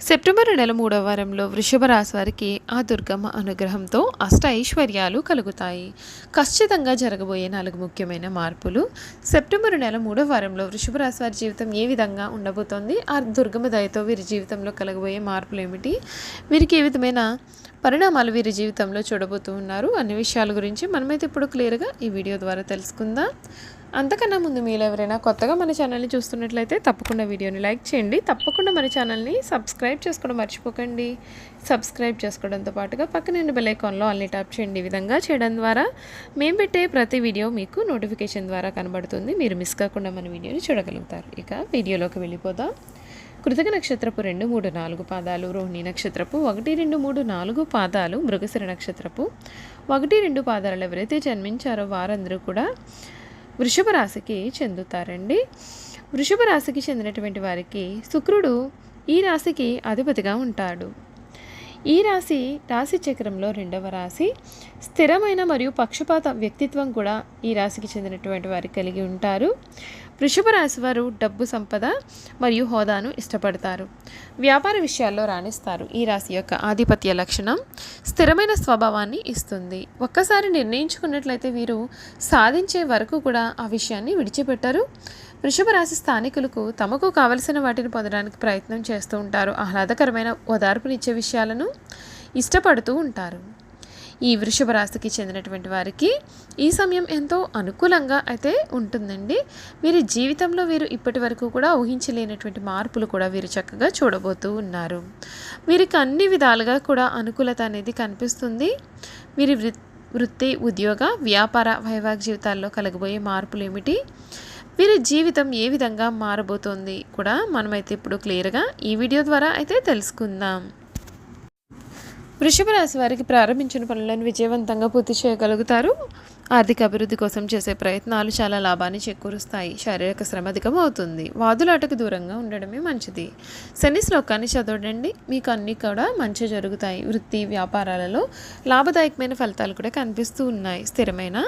September నెల మూడవ వారంలో వృషభ రాశి వారికి ఆ దుర్గమ్మ అనుగ్రహంతో అష్ట ఐశ్వర్యాలు కలుగుతాయి. ఖచ్చితంగా జరగబోయే నాలుగు ముఖ్యమైన మార్పులు. సెప్టెంబర్ నెల మూడవ వారంలో వృషభ రాశి వారి జీవితం ఏ విధంగా ఉండబోతోంది? ఆ దుర్గమ్మ దయతో వీరి జీవితంలో కలగబోయే మార్పులు ఏమిటి? వీరికి ఏ విధమైన పరిణామాలు వీరి జీవితంలో చూడబోతూ ఉన్నారు. అన్ని విషయాల గురించి మనమైతే ఇప్పుడు క్లియర్గా ఈ వీడియో ద్వారా తెలుసుకుందాం. అంతకన్నా ముందు మీరు ఎవరైనా కొత్తగా మన ఛానల్ని చూస్తున్నట్లయితే తప్పకుండా వీడియోని లైక్ చేయండి. తప్పకుండా మన ఛానల్ని సబ్స్క్రైబ్ చేసుకోవడం మర్చిపోకండి. సబ్స్క్రైబ్ చేసుకోవడంతో పాటుగా పక్కన బెల్ ఐకాన్లో అన్ని ట్యాప్ చేయండి. ఈ విధంగా చేయడం ద్వారా మేము పెట్టే ప్రతి వీడియో మీకు నోటిఫికేషన్ ద్వారా కనబడుతుంది. మీరు మిస్ కాకుండా మన వీడియోని చూడగలుగుతారు. ఇక వీడియోలోకి వెళ్ళిపోదాం. కృతక నక్షత్రపు రెండు మూడు నాలుగు పాదాలు రోహిణి నక్షత్రపు ఒకటి రెండు మూడు నాలుగు పాదాలు మృగశిర నక్షత్రపు ఒకటి రెండు పాదాలు ఎవరైతే జన్మించారో వారందరూ కూడా వృషభ రాశికి చెందుతారండి. వృషభ రాశికి చెందినటువంటి వారికి శుక్రుడు ఈ రాశికి అధిపతిగా ఉంటాడు. ఈ రాశి రాశి చక్రంలో రెండవ రాశి. స్థిరమైన మరియు పక్షపాత వ్యక్తిత్వం కూడా ఈ రాశికి చెందినటువంటి వారికి కలిగి ఉంటారు. వృషభ రాశి వారు డబ్బు సంపద మరియు హోదాను ఇష్టపడతారు. వ్యాపార విషయాల్లో రాణిస్తారు. ఈ రాశి యొక్క ఆధిపత్య లక్షణం స్థిరమైన స్వభావాన్ని ఇస్తుంది. ఒక్కసారి నిర్ణయించుకున్నట్లయితే వీరు సాధించే వరకు కూడా ఆ విషయాన్ని విడిచిపెట్టరు. వృషభ రాశి స్థానికులకు తమకు కావలసిన వాటిని పొందడానికి ప్రయత్నం చేస్తూ ఉంటారు. ఆహ్లాదకరమైన ఓదార్పునిచ్చే విషయాలను ఇష్టపడుతూ ఉంటారు. ఈ వృషభ రాశికి చెందినటువంటి వారికి ఈ సమయం ఎంతో అనుకూలంగా అయితే ఉంటుందండి. వీరి జీవితంలో వీరు ఇప్పటి వరకు కూడా ఊహించలేనటువంటి మార్పులు కూడా వీరు చక్కగా చూడబోతూ ఉన్నారు. వీరికి అన్ని విధాలుగా కూడా అనుకూలత అనేది కనిపిస్తుంది. వీరి వృత్తి ఉద్యోగ వ్యాపార వైవాహిక జీవితాల్లో కలగబోయే మార్పులు ఏమిటి? వీరి జీవితం ఏ విధంగా మారబోతోంది కూడా మనమైతే ఇప్పుడు క్లియర్గా ఈ వీడియో ద్వారా అయితే తెలుసుకుందాం. వృషభ రాశి వారికి ప్రారంభించిన పనులను విజయవంతంగా పూర్తి చేయగలుగుతారు. ఆర్థిక అభివృద్ధి కోసం చేసే ప్రయత్నాలు చాలా లాభాన్ని చేకూరుస్తాయి. శారీరక శ్రమ అధికం అవుతుంది. వాదులాటకు దూరంగా ఉండడమే మంచిది. శని శ్లోకాన్ని చదవడండి మీకు అన్నీ కూడా మంచి జరుగుతాయి. వృత్తి వ్యాపారాలలో లాభదాయకమైన ఫలితాలు కూడా కనిపిస్తూ ఉన్నాయి. స్థిరమైన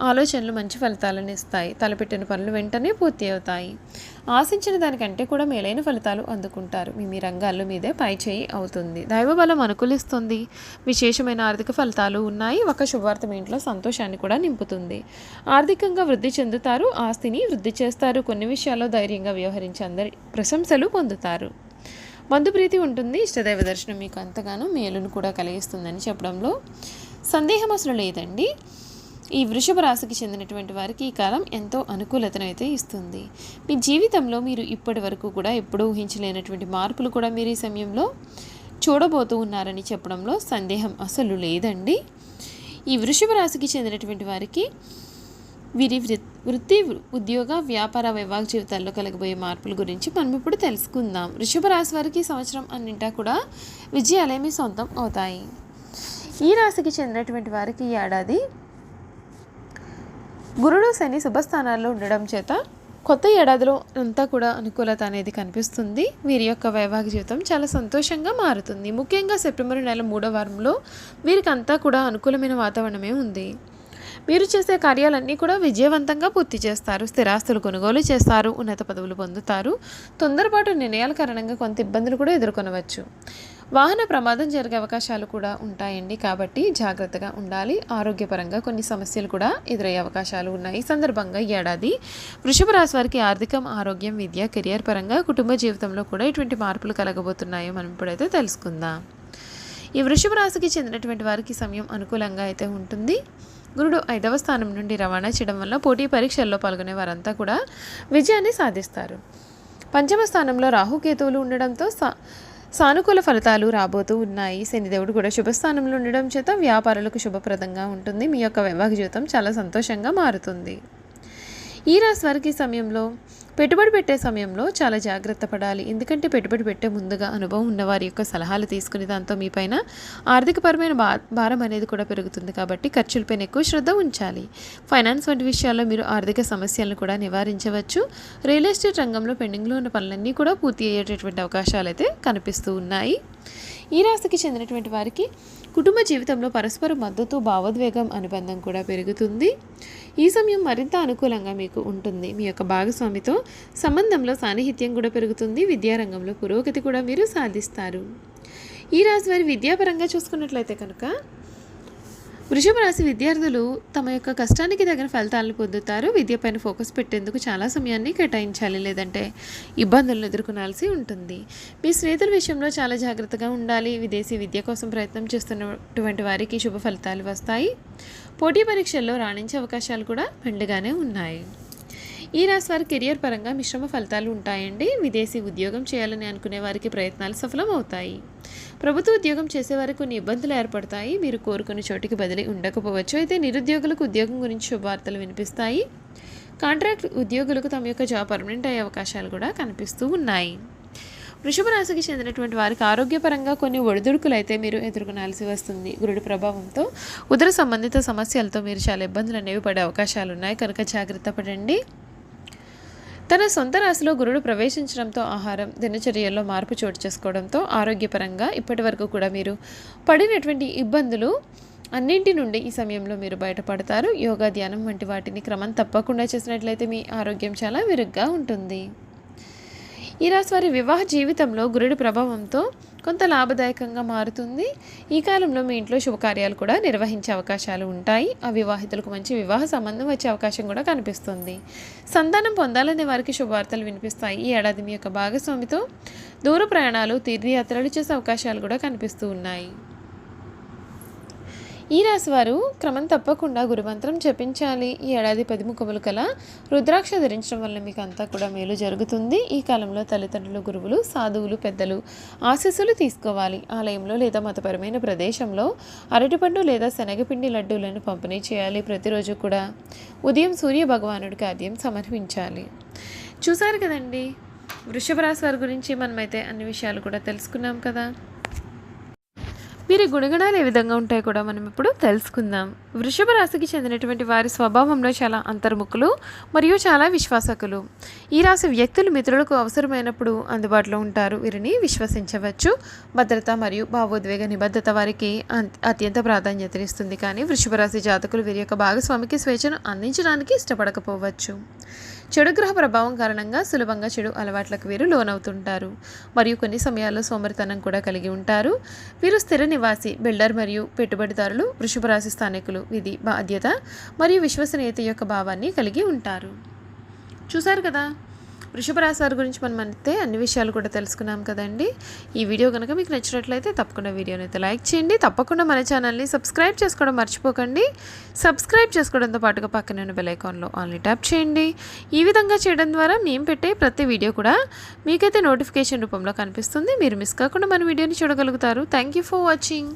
ఆలోచనలు మంచి ఫలితాలను ఇస్తాయి. తలపెట్టిన పనులు వెంటనే పూర్తి అవుతాయి. ఆశించిన దానికంటే కూడా మేలైన ఫలితాలు అందుకుంటారు. మీ మీ రంగాల్లో మీదే పై చేయి అవుతుంది. దైవబలం అనుకూలిస్తుంది. విశేషమైన ఆర్థిక ఫలితాలు ఉన్నాయి. ఒక శుభార్త మీ ఇంట్లో సంతోషాన్ని కూడా నింపుతుంది. ఆర్థికంగా వృద్ధి చెందుతారు. ఆస్తిని వృద్ధి చేస్తారు. కొన్ని విషయాల్లో ధైర్యంగా వ్యవహరించి అందరి ప్రశంసలు పొందుతారు. మందు ప్రీతి ఉంటుంది. ఇష్టదైవ దర్శనం మీకు అంతగానో మేలును కూడా కలిగిస్తుందని చెప్పడంలో సందేహం అసలు లేదండి. ఈ వృషభ రాశికి చెందినటువంటి వారికి ఈ కాలం ఎంతో అనుకూలతను అయితే ఇస్తుంది. మీ జీవితంలో మీరు ఇప్పటి వరకు కూడా ఎప్పుడూ ఊహించలేనటువంటి మార్పులు కూడా మీరు ఈ సమయంలో చూడబోతూ ఉన్నారని చెప్పడంలో సందేహం అసలు లేదండి. ఈ వృషభ రాశికి చెందినటువంటి వారికి వీరి వృత్తి ఉద్యోగ వ్యాపార వైవాహిక జీవితాల్లో కలగబోయే మార్పుల గురించి మనం ఇప్పుడు తెలుసుకుందాం. వృషభ రాశి వారికి సంవత్సరం అన్నింటా కూడా విజయాలేమి సొంతం అవుతాయి. ఈ రాశికి చెందినటువంటి వారికి ఈ ఏడాది గురుడు శని శుభస్థానాల్లో ఉండడం చేత కొత్త ఏడాదిలో అంతా కూడా అనుకూలత అనేది కనిపిస్తుంది. వీరి యొక్క వైవాహిక జీవితం చాలా సంతోషంగా మారుతుంది. ముఖ్యంగా సెప్టెంబర్ నెల మూడో వారంలో వీరికి అంతా కూడా అనుకూలమైన వాతావరణమే ఉంది. మీరు చేసే కార్యాలన్నీ కూడా విజయవంతంగా పూర్తి చేస్తారు. స్థిరాస్తులు కొనుగోలు చేస్తారు. ఉన్నత పదవులు పొందుతారు. తొందరపాటు నిర్ణయాల కారణంగా కొంత ఇబ్బందులు కూడా ఎదుర్కొనవచ్చు. వాహన ప్రమాదం జరిగే అవకాశాలు కూడా ఉంటాయండి. కాబట్టి జాగ్రత్తగా ఉండాలి. ఆరోగ్యపరంగా కొన్ని సమస్యలు కూడా ఎదురయ్యే అవకాశాలు ఉన్నాయి. ఈ సందర్భంగా ఏడాది వృషభ రాశి వారికి ఆర్థికం ఆరోగ్యం విద్య కెరియర్ పరంగా కుటుంబ జీవితంలో కూడా ఇటువంటి మార్పులు కలగబోతున్నాయో మనం ఇప్పుడైతే తెలుసుకుందాం. ఈ వృషభ రాశికి చెందినటువంటి వారికి సమయం అనుకూలంగా అయితే ఉంటుంది. గురుడు ఐదవ స్థానం నుండి రవాణా చేయడం వల్ల పోటీ పరీక్షల్లో పాల్గొనే వారంతా కూడా విజయాన్ని సాధిస్తారు. పంచమ స్థానంలో రాహుకేతువులు ఉండడంతో సా సానుకూల ఫలితాలు రాబోతూ ఉన్నాయి. శనిదేవుడు కూడా శుభస్థానంలో ఉండడం చేత వ్యాపారులకు శుభప్రదంగా ఉంటుంది. మీ యొక్క వైవాహిక జీవితం చాలా సంతోషంగా మారుతుంది. ఈ రాశి వారికి సమయంలో పెట్టుబడి పెట్టే సమయంలో చాలా జాగ్రత్త పడాలి. ఎందుకంటే పెట్టుబడి పెట్టే ముందుగా అనుభవం ఉన్న వారి యొక్క సలహాలు తీసుకుని దాంతో మీ పైన ఆర్థికపరమైన భారం అనేది కూడా పెరుగుతుంది కాబట్టి ఖర్చులపైన ఎక్కువ శ్రద్ధ ఉంచాలి. ఫైనాన్స్ వంటి విషయాల్లో మీరు ఆర్థిక సమస్యలను కూడా నివారించవచ్చు. రియల్ ఎస్టేట్ రంగంలో పెండింగ్లో ఉన్న పనులన్నీ కూడా పూర్తి అయ్యేటటువంటి అవకాశాలు అయితే కనిపిస్తూ ఉన్నాయి. ఈ రాశికి చెందినటువంటి వారికి కుటుంబ జీవితంలో పరస్పర మద్దతు భావోద్వేగం అనుబంధం కూడా పెరుగుతుంది. ఈ సమయం మరింత అనుకూలంగా మీకు ఉంటుంది. మీ యొక్క భాగస్వామితో సంబంధంలో సాన్నిహిత్యం కూడా పెరుగుతుంది. విద్యారంగంలో పురోగతి కూడా మీరు సాధిస్తారు. ఈ రాశి వారి విద్యాపరంగా చూసుకున్నట్లయితే కనుక వృషభ రాశి విద్యార్థులు తమ యొక్క కష్టానికి తగిన ఫలితాలను పొందుతారు. విద్యపైన ఫోకస్ పెట్టేందుకు చాలా సమయాన్ని కేటాయించాలి లేదంటే ఇబ్బందులను ఎదుర్కొనాల్సి ఉంటుంది. మీ స్నేహితుల విషయంలో చాలా జాగ్రత్తగా ఉండాలి. విదేశీ విద్య కోసం ప్రయత్నం చేస్తున్నటువంటి వారికి శుభ ఫలితాలు వస్తాయి. పోటీ పరీక్షల్లో రాణించే అవకాశాలు కూడా మెండుగానే ఉన్నాయి. ఈ రాశి వారి కెరియర్ పరంగా మిశ్రమ ఫలితాలు ఉంటాయండి. విదేశీ ఉద్యోగం చేయాలని అనుకునే వారికి ప్రయత్నాలు సఫలం అవుతాయి ప్రభుత్వ ఉద్యోగం చేసేవారికి కొన్ని ఇబ్బందులు ఏర్పడతాయి. మీరు కోరుకున్న చోటికి బదిలీ ఉండకపోవచ్చు. అయితే నిరుద్యోగులకు ఉద్యోగం గురించి శుభవార్తలు వినిపిస్తాయి. కాంట్రాక్ట్ ఉద్యోగులకు తమ యొక్క జాబ్ పర్మనెంట్ అయ్యే అవకాశాలు కూడా కనిపిస్తూ ఉన్నాయి. వృషభ రాశికి చెందినటువంటి వారికి ఆరోగ్యపరంగా కొన్ని ఒడిదుడుకులు అయితే మీరు ఎదుర్కొనాల్సి వస్తుంది. గురుడి ప్రభావంతో ఉదర సంబంధిత సమస్యలతో మీరు చాలా ఇబ్బందులు అనేవి పడే అవకాశాలు ఉన్నాయి. కనుక జాగ్రత్త పడండి. తన సొంత రాశిలో గురుడు ప్రవేశించడంతో ఆహారం దినచర్యల్లో మార్పు చోటు చేసుకోవడంతో ఆరోగ్యపరంగా ఇప్పటి వరకు కూడా మీరు పడినటువంటి ఇబ్బందులు అన్నింటి నుండి ఈ సమయంలో మీరు బయటపడతారు. యోగా ధ్యానం వంటి వాటిని క్రమం తప్పకుండా చేసినట్లయితే మీ ఆరోగ్యం చాలా మెరుగ్గా ఉంటుంది. ఈ రాశి వారి వివాహ జీవితంలో గురుడి ప్రభావంతో కొంత లాభదాయకంగా మారుతుంది. ఈ కాలంలో మీ ఇంట్లో శుభకార్యాలు కూడా నిర్వహించే అవకాశాలు ఉంటాయి. ఆ వివాహితులకు మంచి వివాహ సంబంధం వచ్చే అవకాశం కూడా కనిపిస్తుంది. సంతానం పొందాలనే వారికి శుభవార్తలు వినిపిస్తాయి. ఈ ఏడాది మీ యొక్క భాగస్వామితో దూర ప్రయాణాలు తీర్థయాత్రలు చేసే అవకాశాలు కూడా కనిపిస్తూ ఉన్నాయి. ఈ రాశి వారు క్రమం తప్పకుండా గురుమంత్రం జపించాలి. ఈ ఏడాది పది ముఖములు కల రుద్రాక్ష ధరించడం వల్ల మీకు అంతా కూడా మేలు జరుగుతుంది. ఈ కాలంలో తల్లిదండ్రులు గురువులు సాధువులు పెద్దలు ఆశీస్సులు తీసుకోవాలి. ఆలయంలో లేదా మతపరమైన ప్రదేశంలో అరటిపండు లేదా శనగపిండి లడ్డూలను పంపిణీ చేయాలి ప్రతిరోజు కూడా. ఉదయం సూర్య భగవానుడికి ఆద్యం సమర్పించాలి. చూసారు కదండి? వృషభ రాశి వారి గురించి మనమైతే అన్ని విషయాలు కూడా తెలుసుకున్నాం కదా. వీరి గుణగణాలు ఏ విధంగా ఉంటాయో కూడా మనం ఇప్పుడు తెలుసుకుందాం. వృషభ రాశికి చెందినటువంటి వారి స్వభావంలో చాలా అంతర్ముఖులు మరియు చాలా విశ్వాసకులు. ఈ రాశి వ్యక్తులు మిత్రులకు అవసరమైనప్పుడు అందుబాటులో ఉంటారు. వీరిని విశ్వసించవచ్చు. భద్రత మరియు భావోద్వేగ నిబద్ధత వారికి అత్యంత ప్రాధాన్యతనిస్తుంది. కానీ వృషభ రాశి జాతకులు వీరి యొక్క భాగస్వామికి స్వేచ్ఛను అందించడానికి ఇష్టపడకపోవచ్చు. చెడు గ్రహ ప్రభావం కారణంగా సులభంగా చెడు అలవాట్లకు వీరు లోనవుతుంటారు. మరియు కొన్ని సమయాల్లో సోమరితనం కూడా కలిగి ఉంటారు. వీరు స్థిర నివాసి బిల్డర్ మరియు పెట్టుబడిదారులు వృషభ రాశి స్థానికులు ఇది బాధ్యత మరియు విశ్వసనీయత యొక్క భావాన్ని కలిగి ఉంటారు. చూశారు కదా? వృషభ రాశి వారి గురించి మనం అయితే అన్ని విషయాలు కూడా తెలుసుకున్నాం కదండి. ఈ వీడియో కనుక మీకు నచ్చినట్లయితే తప్పకుండా వీడియోని అయితే లైక్ చేయండి. తప్పకుండా మన ఛానల్ని సబ్స్క్రైబ్ చేసుకోవడం మర్చిపోకండి. సబ్స్క్రైబ్ చేసుకోవడంతో పాటుగా పక్కన ఉన్న బెల్ ఐకాన్లో ఆన్లీ ట్యాప్ చేయండి. ఈ విధంగా చేయడం ద్వారా మేము పెట్టే ప్రతి వీడియో కూడా మీకైతే నోటిఫికేషన్ రూపంలో కనిపిస్తుంది. మీరు మిస్ కాకుండా మన వీడియోని చూడగలుగుతారు. Thank you for watching